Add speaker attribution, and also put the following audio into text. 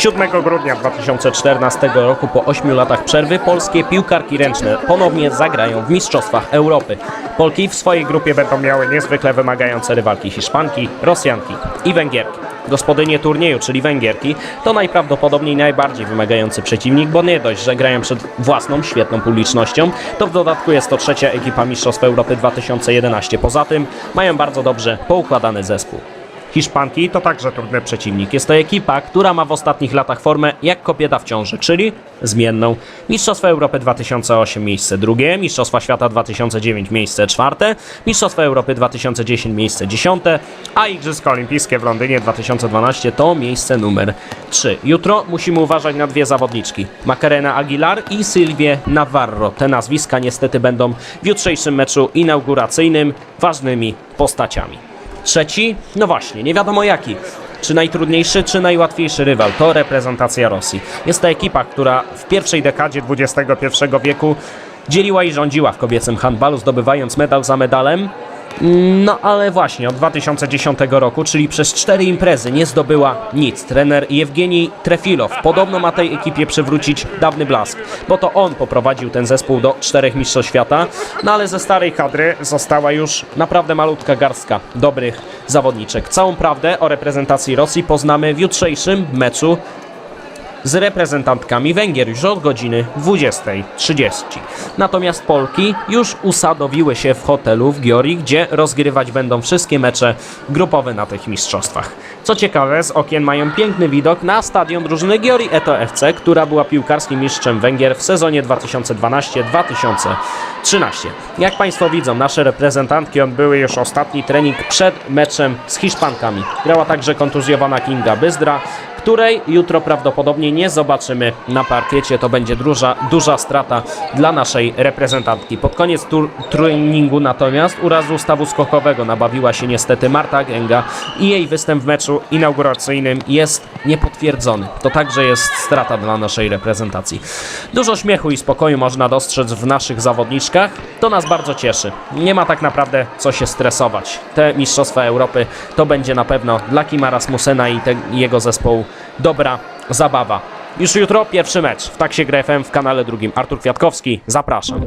Speaker 1: 7 grudnia 2014 roku po 8 latach przerwy polskie piłkarki ręczne ponownie zagrają w Mistrzostwach Europy. Polki w swojej grupie będą miały niezwykle wymagające rywalki Hiszpanki, Rosjanki i Węgierki. Gospodynie turnieju, czyli Węgierki, to najprawdopodobniej najbardziej wymagający przeciwnik, bo nie dość, że grają przed własną, świetną publicznością, to w dodatku jest to trzecia ekipa Mistrzostw Europy 2011. Poza tym mają bardzo dobrze poukładany zespół. Hiszpanki to także trudny przeciwnik. Jest to ekipa, która ma w ostatnich latach formę jak kobieta w ciąży, czyli zmienną. Mistrzostwa Europy 2008 miejsce drugie, Mistrzostwa Świata 2009 miejsce czwarte, Mistrzostwa Europy 2010 miejsce dziesiąte, a Igrzyska Olimpijskie w Londynie 2012 to miejsce numer 3. Jutro musimy uważać na dwie zawodniczki, Macarena Aguilar i Sylwię Navarro. Te nazwiska niestety będą w jutrzejszym meczu inauguracyjnym ważnymi postaciami. Trzeci, no właśnie, nie wiadomo jaki. Czy najtrudniejszy, czy najłatwiejszy rywal to reprezentacja Rosji. Jest to ekipa, która w pierwszej dekadzie XXI wieku dzieliła i rządziła w kobiecym handbalu, zdobywając medal za medalem. No ale właśnie od 2010 roku, czyli przez cztery imprezy nie zdobyła nic. Trener Jewgenij Trefilow podobno ma tej ekipie przywrócić dawny blask, bo to on poprowadził ten zespół do czterech mistrzostw świata, no ale ze starej kadry została już naprawdę malutka garstka dobrych zawodniczek. Całą prawdę o reprezentacji Rosji poznamy w jutrzejszym meczu z reprezentantkami Węgier już od godziny 20.30. Natomiast Polki już usadowiły się w hotelu w Giori, gdzie rozgrywać będą wszystkie mecze grupowe na tych mistrzostwach. Co ciekawe, z okien mają piękny widok na stadion drużyny Giori Eto FC, która była piłkarskim mistrzem Węgier w sezonie 2012-2013. Jak Państwo widzą, nasze reprezentantki odbyły już ostatni trening przed meczem z Hiszpankami. Grała także kontuzjowana Kinga Byzdra, której jutro prawdopodobnie nie zobaczymy na parkiecie. To będzie duża, duża strata dla naszej reprezentantki. Pod koniec treningu natomiast urazu stawu skokowego nabawiła się niestety Marta Gęga i jej występ w meczu inauguracyjnym jest niepotwierdzony. To także jest strata dla naszej reprezentacji. Dużo śmiechu i spokoju można dostrzec w naszych zawodniczkach. To nas bardzo cieszy. Nie ma tak naprawdę co się stresować. Te Mistrzostwa Europy to będzie na pewno dla Kima Rasmussena i te, jego zespołu dobra zabawa. Już jutro pierwszy mecz w Taksie Gra FM w kanale drugim. Artur Kwiatkowski, zapraszam.